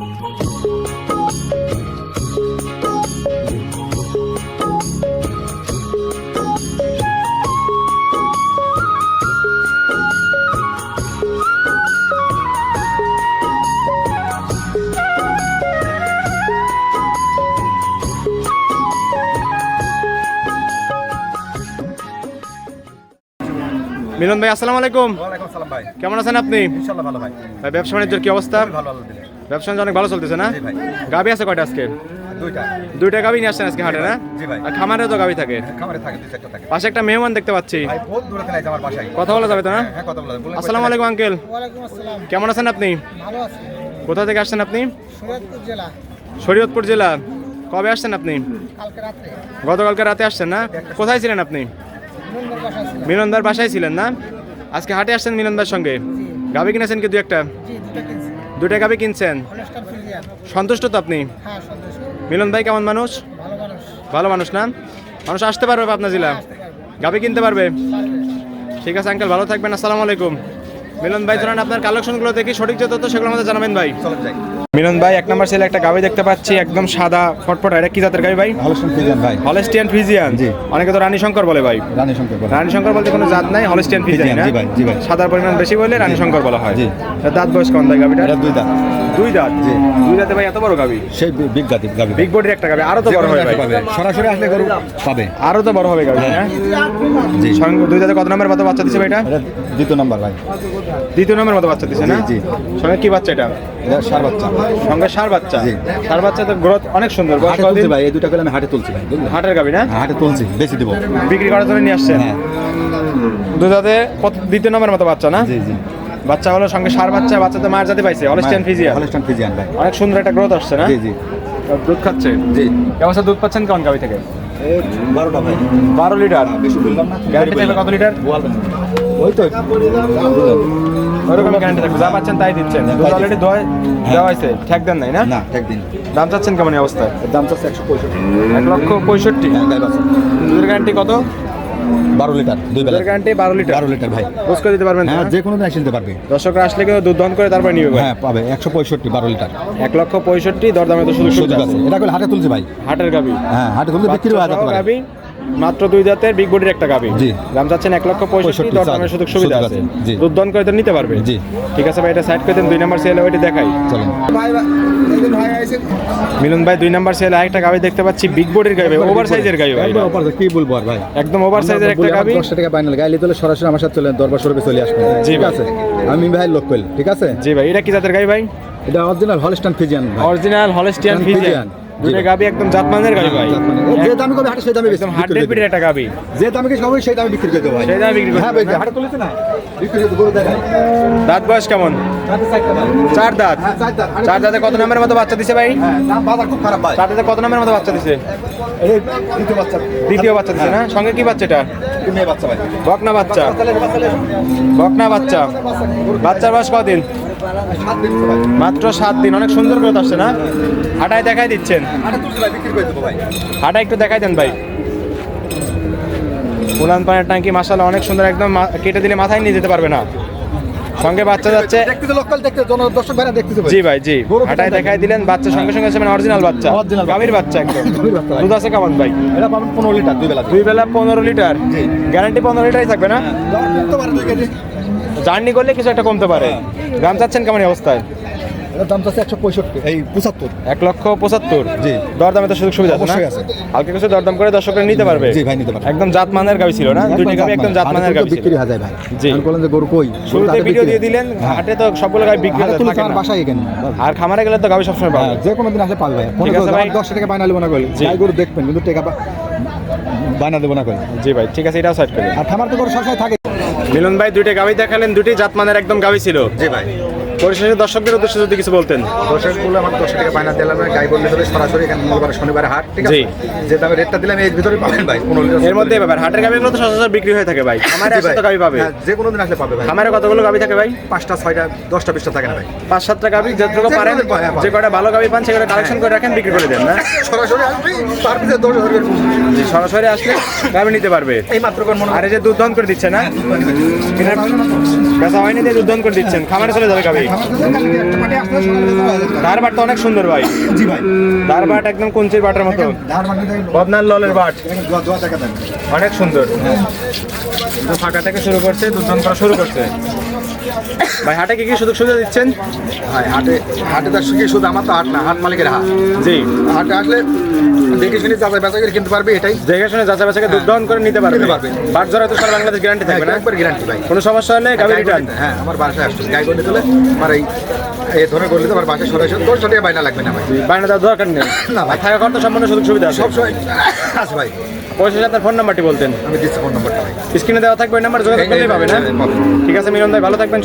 মিলন ভাই আসসালামু আলাইকুম। ওয়ালাইকুম আসসালাম ভাই। কেমন আছেন আপনি? ইনশাল্লাহ ভালো ভাই। ভাই ব্যবসা বাণিজ্যের কি অবস্থা? ভালো দিলে ব্যবসা অনেক ভালো চলতেছে না? গাবি আছে কয়টা আজকে? দুইটা। দুইটা গাবি নিয়ে আসছেন আজকে হাটে না? আর খামারে তো গাবি থাকে। খামারে থাকে দুই চারটা থাকে। পাশে একটা মেহমান দেখতে পাচ্ছি। ভাই বহুত দূরে থেকে আমার বাসায়। কথা বলা যাবে তো না? হ্যাঁ কথা বলা যাবে। বলুন আসসালামু আলাইকুম আঙ্কেল। কেমন আছেন আপনি? কোথা থেকে আসছেন আপনি? শরীয়তপুর জেলা। কবে আসছেন আপনি? গতকালকে রাতে আসছেন না? কোথায় ছিলেন আপনি? মিলনদার বাসায় ছিলেন না? আজকে হাটে আসছেন মিলনদার সঙ্গে। গাবি কিনেছেন কি দু একটা? দুটো গাবি কিনছেন? সন্তুষ্ট তো আপনি? মিলন ভাই কেমন মানুষ? ভালো মানুষ না? মানুষ আসতে পারবে পাবনা জেলা? গাবে কিনতে পারবে? ঠিক আছে আঙ্কেল ভালো থাকবেন, আসসালামু আলাইকুম। মিলন ভাই, ধরেন আপনার কালেকশনগুলো দেখি, সঠিক যে তথ্য সেগুলো আমাদের জানাবেন ভাই। মিলন ভাই এক নম্বর সেলে একটা গাবি দেখতে পাচ্ছি একদম সাদা ফটফট এটা কি জাতের গাবি ভাই? আলোচনা ফিজান ভাই। Holstein Friesian? জি। অনেকে তো রানী শঙ্কর বলে ভাই। রানী শঙ্কর বলে। রানী শঙ্কর বলতে কোনো জাত নাই হলেস্টিয়ান ফিজিয়ান ফিজিয়ান, জি ভাই, জি ভাই। সাদার পরিমাণ বেশি বলে রানী শঙ্কর বলা হয়। জি। দাঁত বয়স কোন ভাই গাবিটা এটা দুই দাঁত। দুই দাঁত? জি। দুই দাঁতে ভাই এত বড় গাবি সেই বিগ গাবি বিগ বডির একটা গাবি আরও তো বড় হবে ভাই। সরাসরি আসলে গরু পাবে। আরও তো বড় হবে গাবি হ্যাঁ। জি। সঙ্গে দুই দাঁতে কত নম্বর মতো বাচ্চা দিছে ভাই এটা? দ্বিতীয় নাম্বার ভাই। দ্বিতীয় নম্বর মতো বাচ্চা দিছে না? জি, জি। সঙ্গে কি বাচ্চা এটা? এটা সার বাচ্চা। সঙ্গে সার বাচ্চা। সার বাচ্চা তো গ্রোথ অনেক সুন্দর। হাটে তুলছি ভাই এই দুটা করে আমি হাটে তুলছি ভাই হাটের গাবি না? হাটে তুলছি বেশি দিব। বিক্রি করার জন্য নিয়ে আসছেন? হ্যাঁ। দুধাতে দ্বিতীয় নম্বর মতো বাচ্চা না? জি জি। বাচ্চা হলো সঙ্গে সার বাচ্চা বাচ্চাতে মায়ের জাতি পাইছে হলস্টিয়ান ফিজিয়া হলস্টান ফিজিয়ান ভাই। অনেক সুন্দর একটা গ্রোথ আসছে না? জি জি। দুধ খাচ্ছে? জি। অবস্থা দুধ পাচ্ছেন কেমন গাবি থেকে? বারোটা ভাই। বারো লিটার? বেশি বললাম না। গ্যারান্টি থাকবে কত লিটার? ওই তো। ওরকম গ্যারান্টি থাকবে। যা পাচ্ছেন তাই দিচ্ছেন। দুধ অলরেডি দেওয়া হয়েছে। ঠেক দেন নাই না? না একদিন দাম চাচ্ছেন কেমন অবস্থা দাম চাচ্ছে একশো পঁয়ষট্টি। এক লক্ষ পঁয়ষট্টি। দুধের গ্যারান্টি কত? বারো লিটার দুই বেলা। গ্যারান্টি বারো লিটার? বারো লিটার ভাই। খোঁজ করে দিতে পারবেন তো হ্যাঁ যে কোনো দিন এসে নিতে পারবে। দর্শকরা আসলে কেউ দুধ দহন করে তারপরে নিবে হ্যাঁ পাবে। একশো পঁয়ষট্টি বারো লিটার। এক লক্ষ পঁয়ষট্টি দরদামে তো শুধু সুযোগ আছে। এটা করে হাটে তুলছে ভাই। হাটের গাবি হ্যাঁ হাটে তুলতে বিক্রি হয়ে যাবে গাবি মাত্র দুই জাতের বিগ বডির একটা গাবি জি। দাম চাচ্ছেন এক লক্ষ পঁয়ষট্টি 65 দরদামের সুযোগ সুবিধা আছে। দুধ করে তো নিতে পারবে। জি। ঠিক আছে ভাই এটা সাইড করে দেন দুই নাম্বার সেলে ওইটি দেখাই। চলেন। মিলন ভাই দুই নাম্বার সেলে একটা গাবি দেখতে পাচ্ছি বিগ বডির গাবি ওভার সাইজের গাবি ভাই। কি বলব আর ভাই? একদম ওভার সাইজের একটা গাবি দশটা টাকা বাইনাল গাইলে তোলে সরাসরি আমার সাথে চলে দরবার স্বরূপে চলে আসবে জি। আছে? আমি ভাই লোক কইল ঠিক আছে? জি ভাই এটা কি জাতের গাবি ভাই? এটা অরিজিনাল হলস্টান ফিজিয়ান ভাই। অরিজিনাল হলস্টিয়ান Friesian, ফিজিয়ান ভাই। গাবি একদম জাতমানের গাবি ভাই। যে দামে কবে হাটে সেই দামে একদম হান্ড্রেড একটা গাবি। যে দামে কিছু হবে সেই দামে বিক্রি করে দেবো ভাই সেই দামে বিক্রি করতে হ্যাঁ ভাই হাটে তুলেছে না? বিক্রি গরু দাঁত বয়স কেমন? চার দাঁত হ্যাঁ চার দাঁত। দাঁতে কত নাম্বারের মতো বাচ্চা দিছে ভাই? হ্যাঁ বাজার খুব খারাপ ভাই। চার দাঁতে কত নাম্বারের মতো বাচ্চা দিছে? দ্বিতীয় বাচ্চা। দ্বিতীয় বাচ্চা দিছে না? সঙ্গে কি বাচ্চা এটা? তিন মেয়ে বাচ্চা ভাই। বকনা বাচ্চা। বকনা বাচ্চা। বাচ্চার বয়স কদিন? মাত্র সাত দিন অনেক সুন্দর গ্রোথ আসছে না? হাঁটায় দেখাই দিচ্ছেন। হাটে করে একটু দেখাই দেন ভাই। উলান পানের ট্যাঙ্কি মাসালা অনেক সুন্দর একদম কেটে দিলে মাথায় নিয়ে যেতে পারবে না। সঙ্গে বাচ্চা যাচ্ছে। জি ভাই জি। হাটায় দেখাই দিলেন বাচ্চা সঙ্গে সঙ্গে মানে অরিজিনাল বাচ্চা। গাভীর বাচ্চা একদম। দুধ আছে কেমন ভাই? এটা পাবেন পনেরো লিটার দুই বেলা দুই বেলা পনেরো লিটার। গ্যারান্টি পনেরো লিটারই থাকবে না? জার্নি করলে কিছু একটা কমতে পারে। দাম চাচ্ছেন কেমন অবস্থায়? দাম চাচ্ছে একশো পঁয়ষট্টি। এই পঁচাত্তর। এক লক্ষ পঁচাত্তর? জি। দরদামে তো সুযোগ সুবিধা আছে অবশ্যই আছে। হালকা কিছু দরদাম করে দর্শকরা নিতে পারবে। জি ভাই নিতে পারবে। একদম জাত মানের গাবি ছিল না? দুইটি গাবি একদম জাত মানের গাবি বিক্রি হয়ে যায় ভাই। জি। আমি বললাম যে গরু কই? শুরুতে ভিডিও দিয়ে দিলেন হাটে তো সবগুলো গাবি বিক্রি হয়ে থাকে না। বাসায় এখানে আর খামারে গেলে তো গাবি সবসময় পাবে হ্যাঁ, যে কোনো দিন আসলে পাবে ভাই ঠিক আছে ভাই। দশ টাকা বাইনা না কইলে। গাই গরু দেখবেন কিন্তু টাকা বাইনা দেবো না কইলে। জি ভাই ঠিক আছে এটাও সাইড করে। আর খামার তো গরু সবসময় থাকে। মিলন ভাই দুইটা গাবি দেখালেন দুটি জাতমানের একদম গাবি ছিল। জি ভাই। পরিশেষে দর্শকদের উদ্দেশ্যে যদি কিছু বলতেন। দশেরগুলো আমার দশ টাকা বাইনা দিলাম গাই বললে হবে সরাসরি এখানে মঙ্গলবার শনিবার হাট ঠিক আছে? যে দামে রেটটা দিলাম এর ভিতরে পাবেন ভাই লিটার এর মধ্যে ব্যাপার হাটের গাবিগুলো তো সচরাচর বিক্রি হয়ে থাকে ভাই। খামারে জি আসলে ভাই। তো গাবি পাবে। হ্যাঁ, যে কোনো দিন আসলে পাবে ভাই। খামারে কতগুলো গাবি থাকে ভাই? পাঁচটা ছয়টা দশটা বিশটা থাকে না ভাই। পাঁচ সাতটা গাবি যতটুকু পারেন কোনো দিন হ্যাঁ, যে কটা ভালো গাবি পান সেগুলো কালেকশন করে রাখেন বিক্রি করে দেন না? সরাসরি আসবে তার ভিতরে দশ হাজার সরাসরি আসলে গাবি নিতে পারবে। এই মাত্র কোন আর এই যে দুধ দহন করে দিচ্ছে না? বেচা হয়নি যে দুধ দহন করে দিচ্ছেন? খামারে চলে যাবে গাবি আমার কাছে কালকে একটা পার্টি আসলে সকালে বেচা হয়ে যাবে। ধার বাট তো অনেক সুন্দর ভাই। জি ভাই। ধার বাট একদম কঞ্চির বাটের মতো। বদনাল বদনার ললের বাট। অনেক সুন্দর। তো ফাঁকা থেকে শুরু করছে দুধ করা শুরু করছে। ভাই হাটে কি কি সুযোগ সুবিধা দিচ্ছেন? ভাই হাটে হাটে তো কি শুধু আমার তো হাট না হাট মালিকের হাট। জি। হাটে আসলে দেখে শুনে যাচাই বাছাই করে কিনতে পারবে এটাই। দেখে শুনে যাচাই বাছাইকে দুধ দহন করে নিতে পারবে। পারবে। বাট জরা তো সারা বাংলাদেশ গ্যারান্টি থাকবে না? একবার গ্যারান্টি ভাই। কোনো সমস্যা হলে গাড়ি রিটার্ন হ্যাঁ আমার বাসায় আসছে গাই গন্ডি তুলে আমার এই এই ধরে করলে তো আমার বাসায় সরাসরি তোর সাথে বাইনা লাগবে না ভাই। বায়না দেওয়ার দরকার নেই। না ভাই। থাকা করতে সম্পূর্ণ সুযোগ সুবিধা আছে। সব সময় আছে ভাই। পয়সা আপনার ফোন নাম্বারটি বলতেন। আমি দিচ্ছি ফোন নম্বরটা ভাই। স্ক্রিনে দেওয়া থাকবে নাম্বার যোগাযোগ করলেই পাবে না ঠিক আছে মিলন ভাই ভালো থাকবেন